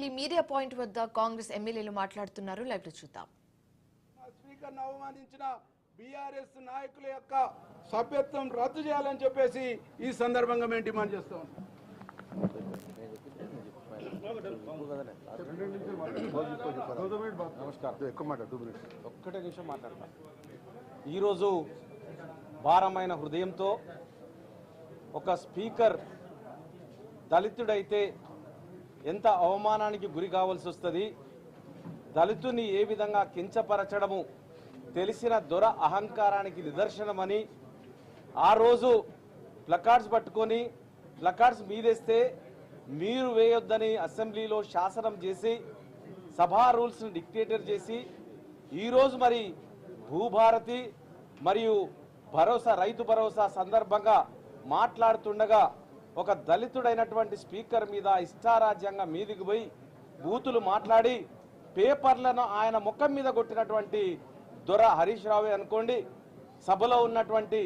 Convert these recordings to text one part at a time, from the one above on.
Delhi media point వద్ద కాంగ్రెస్ ఎమ్మెల్యేలు మాట్లాడుతున్నారు. లైవ్లో చూద్దాం. స్పీకర్ను అవమానించిన బీఆర్ఎస్ నాయకుల యొక్క సభ్యత్వం రద్దు చేయాలని చెప్పేసి ఈ సందర్భంగా మేము డిమాండ్ చేస్తూ నమస్కారం ఎక్కువ ఒక్కటే నిమిషం మాట్లాడతా. ఈరోజు భారమైన హృదయంతో ఒక స్పీకర్ దళితుడైతే ఎంత అవమానానికి గురి కావాల్సి వస్తుంది? దళితుని ఏ విధంగా కించపరచడము? తెలిసిన దొర అహంకారానికి నిదర్శనమని ఆ రోజు ప్లకార్డ్స్ పట్టుకొని ప్లకార్డ్స్ మీదేస్తే మీరు వేయొద్దని అసెంబ్లీలో శాసనం చేసి సభా రూల్స్ని డిక్టేటర్ చేసి ఈరోజు మరి భూభారతి మరియు భరోసా రైతు భరోసా సందర్భంగా మాట్లాడుతుండగా ఒక దళితుడైనటువంటి స్పీకర్ మీద ఇష్టారాజ్యంగా మీదికి పోయి బూతులు మాట్లాడి పేపర్లను ఆయన ముఖం మీద కొట్టినటువంటి దొర హరీష్ రావు అనుకోండి సభలో ఉన్నటువంటి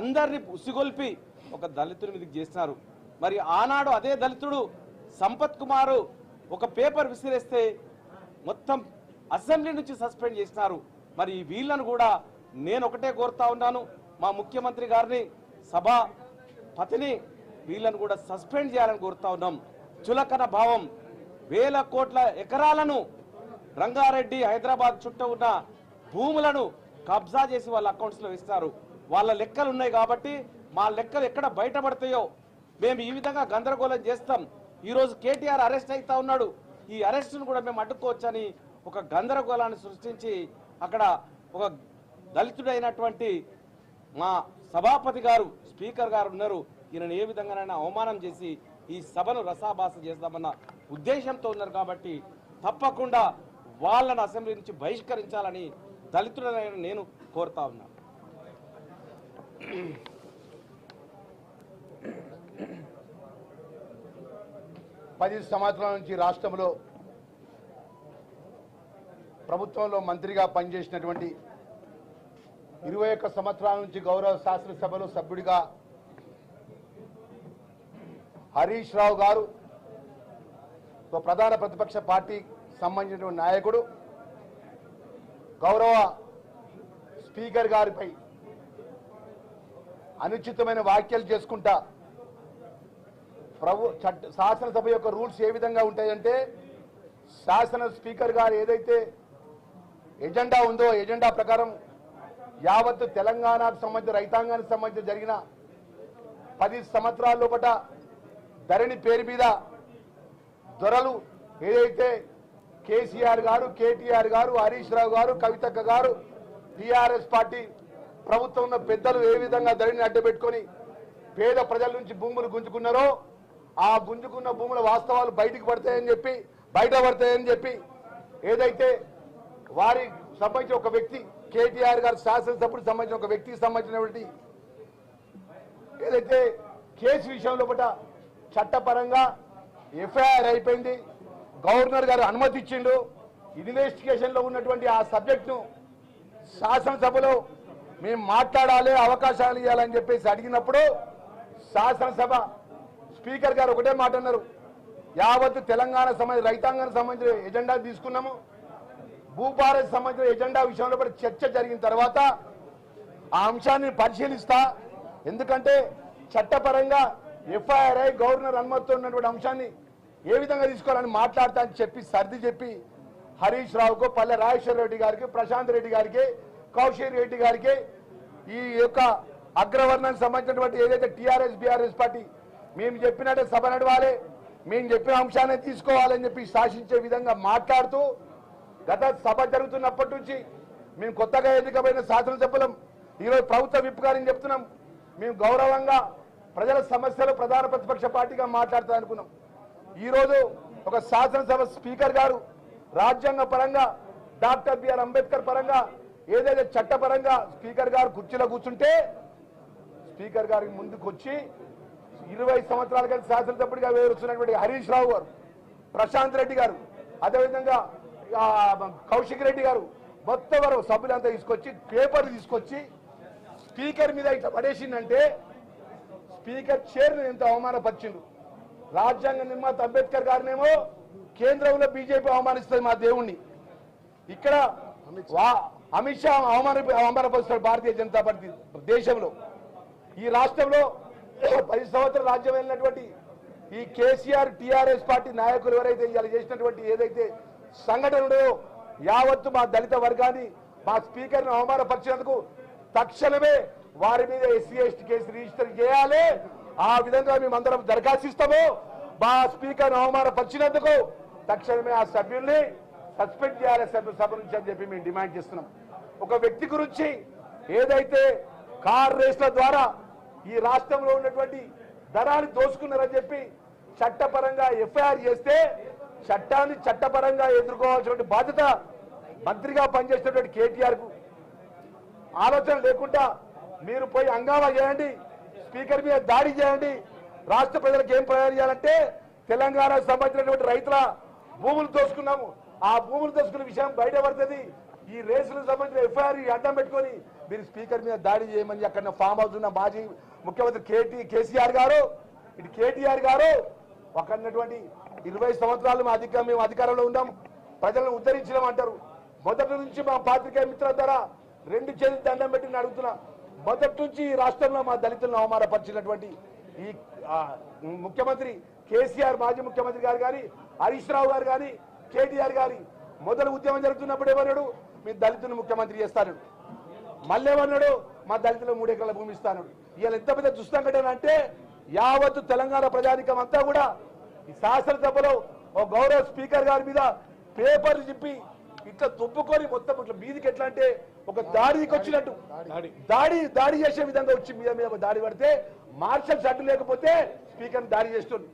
అందరినీ ఉసిగొల్పి ఒక దళితుడి మీదకి చేసినారు. మరి ఆనాడు అదే దళితుడు సంపత్ కుమారు ఒక పేపర్ విసిరేస్తే మొత్తం అసెంబ్లీ నుంచి సస్పెండ్ చేసినారు. మరి ఈ వీళ్ళను కూడా నేను ఒకటే కోరుతా ఉన్నాను. మా ముఖ్యమంత్రి గారిని సభ పతిని వీళ్ళను కూడా సస్పెండ్ చేయాలని కోరుతా ఉన్నాం. చులకన భావం. వేల కోట్ల ఎకరాలను రంగారెడ్డి హైదరాబాద్ చుట్టూ ఉన్న భూములను కబ్జా చేసి వాళ్ళ అకౌంట్స్లో ఇస్తారు వాళ్ళ లెక్కలు ఉన్నాయి కాబట్టి మా లెక్కలు ఎక్కడ బయటపడతాయో మేము ఈ విధంగా గందరగోళం చేస్తాం. ఈరోజు కేటీఆర్ అరెస్ట్ అవుతా ఉన్నాడు. ఈ అరెస్ట్ను కూడా మేము అడ్డుకోవచ్చని ఒక గందరగోళాన్ని సృష్టించి అక్కడ ఒక దళితుడైనటువంటి మా సభాపతి గారు స్పీకర్ గారు ఉన్నారు. ఈయనను ఏ విధంగానైనా అవమానం చేసి ఈ సభను రసాభాస చేద్దామన్న ఉద్దేశంతో ఉన్నారు కాబట్టి తప్పకుండా వాళ్ళను అసెంబ్లీ నుంచి బహిష్కరించాలని దళితుడైన నేను కోరుతా ఉన్నా. పది సంవత్సరాల నుంచి రాష్ట్రంలో ప్రభుత్వంలో మంత్రిగా పనిచేసినటువంటి ఇరవై ఒక్క సంవత్సరాల నుంచి గౌరవ శాసనసభలో సభ్యుడిగా హరీష్ రావు గారు ఒక ప్రధాన ప్రతిపక్ష పార్టీ సంబంధించినటువంటి నాయకుడు గౌరవ స్పీకర్ గారిపై అనుచితమైన వ్యాఖ్యలు చేసుకుంటా ప్రభు చట్ట శాసనసభ యొక్క రూల్స్ ఏ విధంగా ఉంటాయంటే శాసన స్పీకర్ గారు ఏదైతే ఎజెండా ఉందో ఎజెండా ప్రకారం యావత్తు తెలంగాణకు సంబంధించిన రైతాంగానికి సంబంధించి జరిగిన పది సంవత్సరాల లోపట ధరణి పేరు మీద దొరలు ఏదైతే కేసీఆర్ గారు కేటీఆర్ గారు హరీష్ రావు గారు కవితక్క గారు టీఆర్ఎస్ పార్టీ ప్రభుత్వంలో పెద్దలు ఏ విధంగా ధరణిని అడ్డబెట్టుకొని పేద ప్రజల నుంచి భూములు గుంజుకున్నారో ఆ గుంజుకున్న భూముల వాస్తవాలు బయటికి పడతాయని చెప్పి బయట పడతాయని చెప్పి ఏదైతే వారి సంబంధించిన ఒక వ్యక్తి కేటీఆర్ గారు శాసనసభ్యుడికి సంబంధించిన ఒక వ్యక్తికి సంబంధించినటువంటి ఏదైతే కేసు విషయంలో పట చట్టపరంగా ఎఫ్ఐఆర్ అయిపోయింది. గవర్నర్ గారు అనుమతి ఇచ్చిండు. ఇన్వెస్టిగేషన్లో ఉన్నటువంటి ఆ సబ్జెక్టును శాసనసభలో మేము మాట్లాడాలి అవకాశాలు ఇవ్వాలని చెప్పేసి అడిగినప్పుడు శాసనసభ స్పీకర్ గారు ఒకటే మాట అన్నారు. యావత్ తెలంగాణ సంబంధించి రైతాంగానికి సంబంధించిన ఎజెండా తీసుకున్నాము. భూభారత్ సంబంధించిన ఎజెండా విషయంలో కూడా చర్చ జరిగిన తర్వాత ఆ అంశాన్ని పరిశీలిస్తా. ఎందుకంటే చట్టపరంగా ఎఫ్ఐఆర్ అయి గవర్నర్ అనుమతితో ఉన్నటువంటి అంశాన్ని ఏ విధంగా తీసుకోవాలని మాట్లాడతా అని చెప్పి సర్ది చెప్పి హరీష్ రావుకు పల్లె రాజేశ్వర రెడ్డి గారికి ప్రశాంత్ రెడ్డి గారికి కౌశిక్ రెడ్డి గారికి ఈ యొక్క అగ్రవర్ణానికి సంబంధించినటువంటి ఏదైతే టీఆర్ఎస్ బీఆర్ఎస్ పార్టీ మేము చెప్పినట్టే సభ నడవాలి మేము చెప్పిన అంశాన్ని తీసుకోవాలని చెప్పి శాసించే విధంగా మాట్లాడుతూ గత సభ జరుగుతున్నప్పటి నుంచి మేము కొత్తగా ఎన్నికమైన శాసనసభ్యులం ఈరోజు ప్రభుత్వ విప్ గారిని చెప్తున్నాం. మేము గౌరవంగా ప్రజల సమస్యలు ప్రధాన ప్రతిపక్ష పార్టీగా మాట్లాడుతా అనుకున్నాం. ఈరోజు ఒక శాసనసభ స్పీకర్ గారు రాజ్యాంగ పరంగా డాక్టర్ బిఆర్ అంబేద్కర్ పరంగా ఏదైతే చట్టపరంగా స్పీకర్ గారు కుర్చీలో కూర్చుంటే స్పీకర్ గారికి ముందుకు వచ్చి ఇరవై సంవత్సరాల క్రితం శాసనసభ్యుడిగా వేరుస్తున్నటువంటి హరీష్ రావు గారు ప్రశాంత్ రెడ్డి గారు అదేవిధంగా కౌశిక్ రెడ్డి గారు మొత్తం వారు సభ్యులంతా తీసుకొచ్చి పేపర్ తీసుకొచ్చి స్పీకర్ మీద ఇట్లా పడేసిందంటే స్పీకర్ చైర్ని ఎంత అవమానపరిచిండు? రాజ్యాంగ నిర్మాత అంబేద్కర్ గారినేమో కేంద్రంలో బీజేపీ అవమానిస్తుంది మా దేవుణ్ణి. ఇక్కడ అమిత్ షా అవమాన అవమానపరుస్తాడు భారతీయ జనతా పార్టీ దేశంలో. ఈ రాష్ట్రంలో పది సంవత్సరాల రాజ్యం వెళ్ళినటువంటి ఈ కేసీఆర్ టిఆర్ఎస్ పార్టీ నాయకులు ఎవరైతే ఇలా చేసినటువంటి ఏదైతే సంఘటన యావత్తు మా దళిత వర్గాన్ని మా స్పీకర్ను అవమానపరిచినందుకు తక్షణమే వారి మీద ఎస్సీ ఎస్టీ కేసు రిజిస్టర్ చేయాలి. ఆ విధంగా మేమందరం దరఖాస్తు మా స్పీకర్ అవమానపరిచినందుకు తక్షణమే ఆ సభ్యుల్ని సస్పెండ్ చేయాలి సభ్యు సభ నుంచి అని చెప్పి మేము డిమాండ్ చేస్తున్నాం. ఒక వ్యక్తి గురించి ఏదైతే కార్ రేస్ల ద్వారా ఈ రాష్ట్రంలో ఉన్నటువంటి ధనాన్ని దోసుకున్నారని చెప్పి చట్టపరంగా ఎఫ్ఐఆర్ చేస్తే చట్టాన్ని చట్టపరంగా ఎదుర్కోవాల్సిన బాధ్యత మంత్రిగా పనిచేసినటువంటి కేటీఆర్కు ఆలోచన లేకుండా మీరు పోయి హంగామా చేయండి. స్పీకర్ మీద దాడి చేయండి. రాష్ట్ర ప్రజలకు ఏం ప్రయోజనం చేయాలంటే తెలంగాణకు సంబంధించినటువంటి రైతుల భూములు దోసుకున్నాము. ఆ భూములు దోసుకున్న విషయం బయట పడుతుంది ఈ రేసులకు సంబంధించిన ఎఫ్ఐఆర్ అడ్డం పెట్టుకొని మీరు స్పీకర్ మీద దాడి చేయమని అక్కడ ఫామ్ హౌస్ ఉన్న మాజీ ముఖ్యమంత్రి కేటీ కేసీఆర్ గారు ఇటు కేటీఆర్ గారు అక్కడటువంటి ఇరవై సంవత్సరాలు మా అధిక మేము అధికారంలో ఉన్నాం. ప్రజలను ఉద్ధరించడం అంటారు మొదటి నుంచి మా పాత్రికేయ మిత్రుల ద్వారా రెండు చేతులు దండం పెట్టి అడుగుతున్నా మొదటి నుంచి ఈ రాష్ట్రంలో మా దళితులను అవమానపరిచినటువంటి ఈ ముఖ్యమంత్రి కేసీఆర్ మాజీ ముఖ్యమంత్రి గారు కానీ హరీష్ రావు గారు కానీ కేటీఆర్ గారి మొదలు ఉద్యమం జరుగుతున్నప్పుడు ఏమన్నాడు మీ దళితులను ముఖ్యమంత్రి చేస్తాను మళ్ళేమన్నాడు మా దళితులు మూడు ఎకరాల భూమి ఇస్తాను ఇవాళ ఎంత పెద్ద దుస్తంఘటన అంటే యావత్తు తెలంగాణ ప్రజానికం అంతా కూడా ఈ శాసనసభలో ఓ గౌరవ స్పీకర్ గారి మీద పేపర్లు చెప్పి ఇట్లా దుబ్బుకొని మొత్తం ఇట్లా మీదికి ఎట్లా అంటే ఒక దాడికి వచ్చినట్టు దాడి దాడి. చేసే విధంగా వచ్చి మీద మీద దాడి పడితే మార్షల్ అడ్డు లేకపోతే స్పీకర్ దాడి చేస్తుంది.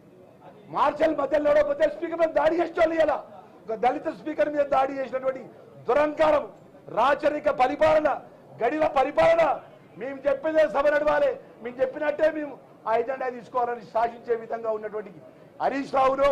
మార్షల్ మధ్యలో లేకపోతే స్పీకర్ మీద దాడి చేస్తోంది ఇలా. ఒక దళిత స్పీకర్ మీద దాడి చేసినటువంటి దురంకారం రాచరిక పరిపాలన గడిల పరిపాలన. మేము చెప్పేదే సభ నడవాలి. మేము చెప్పినట్టే మేము ఆ ఎజెండా తీసుకోవాలని శాసించే విధంగా ఉన్నటువంటి హరీష్ రావును